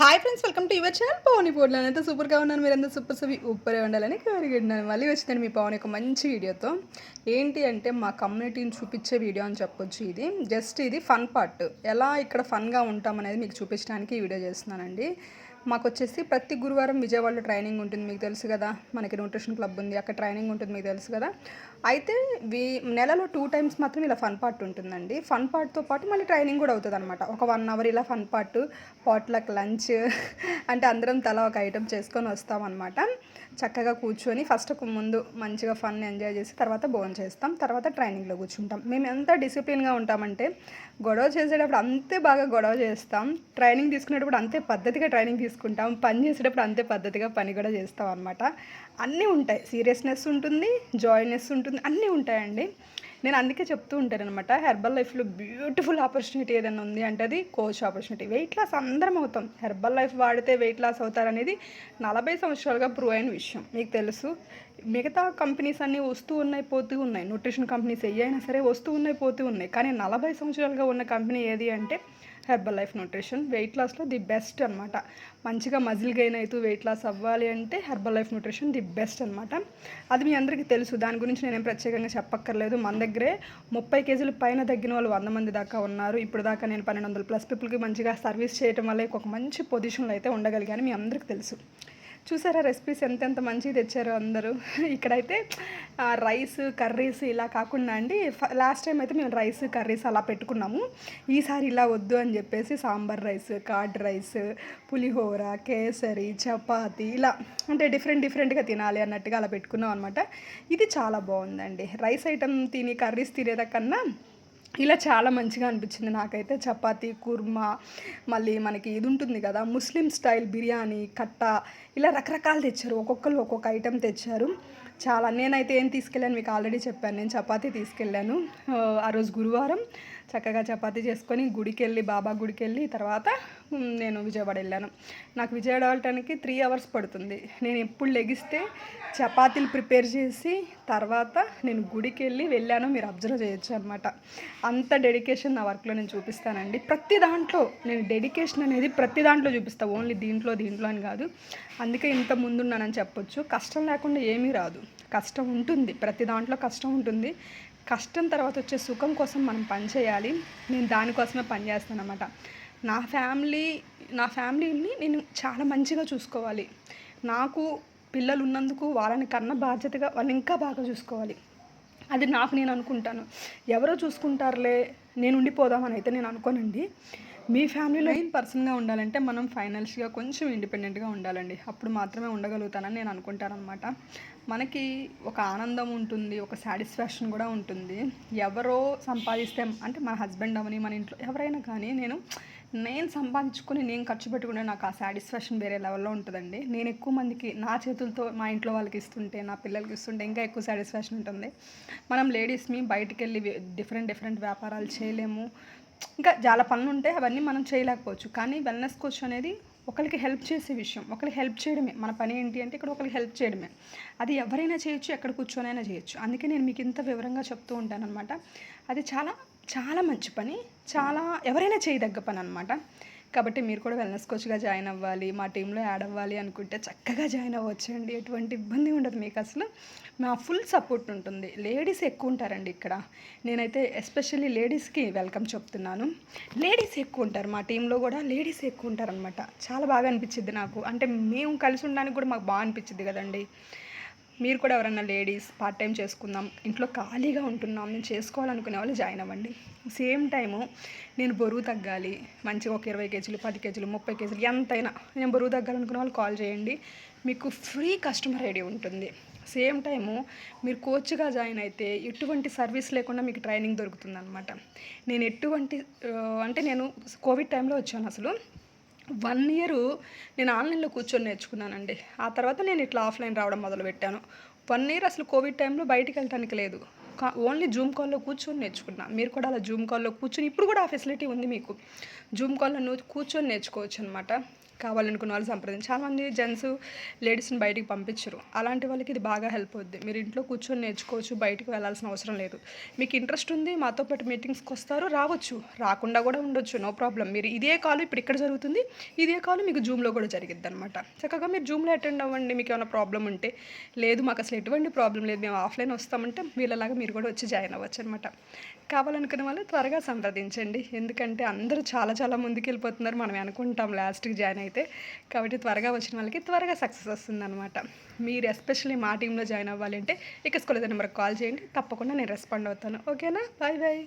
Hi friends welcome to your channel Pavani పోడ్లు అంతా సూపర్గా ఉన్నాను. మీరు అంతా సూపర్ సవి ఉప్పరే ఉండాలని కోరికుంటున్నాను. మళ్ళీ వచ్చిందండి మీ పవన్ ఒక మంచి వీడియోతో ఏంటి అంటే మా కమ్యూనిటీని చూపించే వీడియో అని చెప్పొచ్చు ఇది. జస్ట్ ఇది ఫన్ పార్ట్ ఎలా ఇక్కడ ఫన్గా ఉంటాం అనేది మీకు చూపించడానికి ఈ వీడియో చేస్తున్నానండి. మాకు వచ్చేసి ప్రతి గురువారం విజయవాడలో ట్రైనింగ్ ఉంటుంది మీకు తెలుసు కదా. మనకి న్యూట్రిషన్ క్లబ్ ఉంది అక్కడ ట్రైనింగ్ ఉంటుంది మీకు తెలుసు కదా. అయితే వి నెలలో టూ టైమ్స్ మాత్రం ఇలా ఫన్ పార్ట్ ఉంటుందండి. ఫన్ పార్ట్తో పాటు మళ్ళీ ట్రైనింగ్ కూడా అవుతుంది అనమాట ఒక వన్ అవర్ ఇలా ఫన్ పార్ట్ పాట్లకు లంచ్ అంటే అందరం తల ఒక ఐటెం చేసుకొని వస్తామన్నమాట. చక్కగా కూర్చొని ఫస్ట్ ముందు మంచిగా ఫన్ ఎంజాయ్ చేసి తర్వాత భోజనం చేస్తాం. తర్వాత ట్రైనింగ్లో కూర్చుంటాం. మేము ఎంత డిసిప్లిన్గా ఉంటామంటే గొడవ చేసేటప్పుడు అంతే బాగా గొడవ చేస్తాం. ట్రైనింగ్ తీసుకునేటప్పుడు అంతే పద్ధతిగా ట్రైనింగ్ తీసుకుంటాం. పని చేసేటప్పుడు అంతే పద్ధతిగా పని కూడా చేస్తాం అనమాట అన్నీ ఉంటాయి. సీరియస్నెస్ ఉంటుంది జాయినెస్ ఉంటుంది అన్నీ ఉంటాయండి. నేను అందుకే చెప్తూ ఉంటాను అనమాట హెర్బల్ లైఫ్లో బ్యూటిఫుల్ ఆపర్చునిటీ ఏదైనా ఉంది అంటే అది కోచ్ ఆపర్చునిటీ వెయిట్ లాస్ అందరం అవుతాం. హెర్బల్ లైఫ్ వాడితే వెయిట్ లాస్ అవుతారనేది నలభై సంవత్సరాలుగా ప్రూవ్ అయిన విషయం. మీకు తెలుసు. మిగతా కంపెనీస్ అన్నీ వస్తూ ఉన్నాయి పోతూ ఉన్నాయి. న్యూట్రిషన్ కంపెనీస్ ఏ అయినా సరే వస్తూ ఉన్నాయి పోతూ ఉన్నాయి. కానీ నలభై సంవత్సరాలుగా ఉన్న కంపెనీ ఏది అంటే హెర్బల్ లైఫ్ న్యూట్రిషన్ వెయిట్ లాస్లో ది బెస్ట్ అనమాట మంచిగా మజిల్ గెయిన్ అవుతూ వెయిట్ లాస్ అవ్వాలి అంటే Herbalife nutrition the best అనమాట అది మీ అందరికీ తెలుసు. దాని గురించి నేనేం ప్రత్యేకంగా చెప్పక్కర్లేదు. మన దగ్గరే ముప్పై కేజీలు పైన తగ్గిన వాళ్ళు వంద మంది దాకా ఉన్నారు. ఇప్పుడు దాకా నేను పన్నెండు వందల ప్లస్ పీపుల్కి మంచిగా సర్వీస్ చేయడం వల్ల ఒక మంచి పొజిషన్లో అయితే ఉండగలిగాను. మీ అందరికీ తెలుసు. చూసారా రెసిపీస్ ఎంతెంత మంచిగా తెచ్చారో అందరూ. ఇక్కడైతే రైస్ కర్రీస్ ఇలా కాకుండా అండి లాస్ట్ టైం అయితే మేము రైస్ కర్రీస్ అలా పెట్టుకున్నాము. ఈసారి ఇలా వద్దు అని చెప్పేసి సాంబార్ రైస్ కార్డ్ రైస్ పులిహోర కేసరి చపాతి ఇలా అంటే డిఫరెంట్ డిఫరెంట్గా తినాలి అన్నట్టుగా అలా పెట్టుకున్నాం అనమాట ఇది చాలా బాగుందండి. రైస్ ఐటమ్ తిని కర్రీస్ తినేదకన్నా ఇలా చాలా మంచిగా అనిపించింది నాకైతే. చపాతీ కుర్మా మళ్ళీ మనకి ఇది ఉంటుంది కదా ముస్లిం స్టైల్ బిర్యానీ కట్ట ఇలా రకరకాలు తెచ్చారు. ఒక్కొక్కరు ఒక్కొక్క ఐటెం తెచ్చారు. చాలా నేనైతే ఏం తీసుకెళ్ళాను మీకు ఆల్రెడీ చెప్పాను నేను చపాతీ తీసుకెళ్ళాను. ఆ రోజు గురువారం చక్కగా చపాతీ చేసుకొని గుడికి వెళ్ళి బాబా గుడికి వెళ్ళి తర్వాత నేను విజయవాడ వెళ్ళాను. నాకు విజయవాడ వెళ్ళటానికి త్రీ అవర్స్ పడుతుంది. నేను ఎప్పుడు లెగిస్తే చపాతీలు ప్రిపేర్ చేసి తర్వాత నేను గుడికి వెళ్ళి వెళ్ళాను. మీరు అబ్జర్వ్ చేయొచ్చు అనమాట అంత డెడికేషన్ నా వర్క్లో నేను చూపిస్తానండి. ప్రతి దాంట్లో నేను డెడికేషన్ అనేది ప్రతి దాంట్లో చూపిస్తాను ఓన్లీ దీంట్లో దీంట్లో అని కాదు. అందుకే ఇంత ముందున్నానని చెప్పొచ్చు. కష్టం లేకుండా ఏమీ రాదు. కష్టం ఉంటుంది. ప్రతి దాంట్లో కష్టం ఉంటుంది. కష్టం తర్వాత వచ్చే సుఖం కోసం మనం పని చేయాలి. నేను దానికోసమే పని చేస్తాను అనమాట నా ఫ్యామిలీ నా ఫ్యామిలీని నేను చాలా మంచిగా చూసుకోవాలి. నాకు పిల్లలు ఉన్నందుకు వాళ్ళని కన్న బాధ్యతగా వాళ్ళని ఇంకా బాగా చూసుకోవాలి. అది నాకు నేను అనుకుంటాను. ఎవరో చూసుకుంటారులే నేను ఉండిపోదామని అయితే నేను అనుకోనండి. మీ ఫ్యామిలీలో మెయిన్ పర్సన్గా ఉండాలంటే మనం ఫైనాన్షియల్గా కొంచెం ఇండిపెండెంట్గా ఉండాలండి. అప్పుడు మాత్రమే ఉండగలుగుతానని నేను అనుకుంటానమాట మనకి ఒక ఆనందం ఉంటుంది ఒక సాటిస్ఫాక్షన్ కూడా ఉంటుంది. ఎవరో సంపాదిస్తే అంటే మన హస్బెండ్ అవని మన ఇంట్లో ఎవరైనా కానీ నేను నేను సంపాదించుకొని నేను ఖర్చు పెట్టుకుంటే నాకు ఆ సాటిస్ఫాక్షన్ వేరే లెవెల్లో ఉంటుందండి. నేను ఎక్కువ మందికి నా చేతులతో మా ఇంట్లో వాళ్ళకి ఇస్తుంటే నా పిల్లలకి ఇస్తుంటే ఇంకా ఎక్కువ సాటిస్ఫాక్షన్ ఉంటుంది. మనం లేడీస్ని బయటికి వెళ్ళి డిఫరెంట్ డిఫరెంట్ వ్యాపారాలు చేయలేము. ఇంకా చాలా పనులు ఉంటాయి అవన్నీ మనం చేయలేకపోవచ్చు. కానీ వెల్నెస్ కోచ్ అనేది ఒకరికి హెల్ప్ చేసే విషయం. ఒకరికి హెల్ప్ చేయడమే. మన పని ఏంటి అంటే ఇక్కడ ఒకరికి హెల్ప్ చేయడమే. అది ఎవరైనా చేయొచ్చు ఎక్కడ కూర్చొనైనా చేయొచ్చు. అందుకే నేను మీకు ఇంత వివరంగా చెప్తూ ఉంటానన్నమాట. అది చాలా చాలా మంచి పని. చాలా ఎవరైనా చేయదగ్గ పని అనమాట కాబట్టి మీరు కూడా వెల్నెస్ కోచ్గా జాయిన్ అవ్వాలి మా టీంలో యాడ్ అవ్వాలి అనుకుంటే చక్కగా జాయిన్ అవ్వచ్చండి. ఎటువంటి ఇబ్బంది ఉండదు మీకు అసలు. మా ఫుల్ సపోర్ట్ ఉంటుంది. లేడీస్ ఎక్కువ ఉంటారండి ఇక్కడ. నేనైతే ఎస్పెషల్లీ లేడీస్కి వెల్కమ్ చెప్తున్నాను. లేడీస్ ఎక్కువ ఉంటారు. మా టీంలో కూడా లేడీస్ ఎక్కువ ఉంటారనమాట చాలా బాగా అనిపించింది నాకు. అంటే మేము కలిసి ఉండడానికి కూడా మాకు బాగా అనిపించింది కదండి. మీరు కూడా ఎవరైనా లేడీస్ పార్ట్ టైం చేసుకుందాం ఇంట్లో ఖాళీగా ఉంటున్నాం నేను చేసుకోవాలనుకునే వాళ్ళు జాయిన్ అవ్వండి. సేమ్ టైము నేను బరువు తగ్గాలి మంచిగా ఒక ఇరవై కేజీలు పది కేజీలు ముప్పై కేజీలు ఎంతైనా నేను బరువు తగ్గాలనుకునే వాళ్ళు కాల్ చేయండి. మీకు ఫ్రీ కస్టమర్ ఐడి ఉంటుంది. సేమ్ టైము మీరు కోచ్గా జాయిన్ అయితే ఎటువంటి సర్వీస్ లేకుండా మీకు ట్రైనింగ్ దొరుకుతుంది అనమాట నేను ఎటువంటి అంటే నేను కోవిడ్ టైంలో వచ్చాను అసలు. వన్ ఇయర్ నేను ఆన్లైన్లో కూర్చొని నేర్చుకున్నానండి. ఆ తర్వాత నేను ఇట్లా ఆఫ్లైన్ రావడం మొదలుపెట్టాను. వన్ ఇయర్ అసలు కోవిడ్ టైంలో బయటికి వెళ్ళటానికి లేదు. ఓన్లీ జూమ్ కాల్లో కూర్చొని నేర్చుకున్నా. మీరు కూడా అలా జూమ్ కాల్లో కూర్చొని ఇప్పుడు కూడా ఆ ఫెసిలిటీ ఉంది మీకు. జూమ్ కాల్లో నువ్వు కూర్చొని నేర్చుకోవచ్చు అనమాట కావాలనుకున్న వాళ్ళు సంప్రదించి చాలామంది జెంట్స్ లేడీస్ని బయటికి పంపించరు. అలాంటి వాళ్ళకి ఇది బాగా హెల్ప్ అవుద్ది. మీరు ఇంట్లో కూర్చొని నేర్చుకోవచ్చు బయటకు వెళ్ళాల్సిన అవసరం లేదు. మీకు ఇంట్రెస్ట్ ఉంది మాతో పాటు మీటింగ్స్కి వస్తారు రావచ్చు. రాకుండా కూడా ఉండొచ్చు నో ప్రాబ్లం. మీరు ఇదే కాల్ ఇప్పుడు ఇక్కడ జరుగుతుంది ఇదే కాల్ మీకు జూమ్లో కూడా జరిగిద్ది అనమాట చక్కగా మీరు జూమ్లో అటెండ్ అవ్వండి మీకు ఏమైనా ప్రాబ్లం ఉంటే. లేదు మాకు అసలు ఎటువంటి ప్రాబ్లం లేదు మేము ఆఫ్లైన్ వస్తామంటే వీళ్ళలాగా మీరు కూడా వచ్చి జాయిన్ అవ్వచ్చు అనమాట కావాలనుకున్న వాళ్ళు త్వరగా సంప్రదించండి. ఎందుకంటే అందరూ చాలా చాలా ముందుకు వెళ్ళిపోతున్నారు మనం అనుకుంటాం లాస్ట్కి జాయిన్ అయితే. కాబట్టి త్వరగా వచ్చిన వాళ్ళకి త్వరగా సక్సెస్ వస్తుందన్నమాట. మీరు ఎస్పెషల్లీ మా టీంలో జాయిన్ అవ్వాలంటే ఇక స్కూల్ నెంబర్కి కాల్ చేయండి. తప్పకుండా నేను రెస్పాండ్ అవుతాను. ఓకేనా? Bye bye.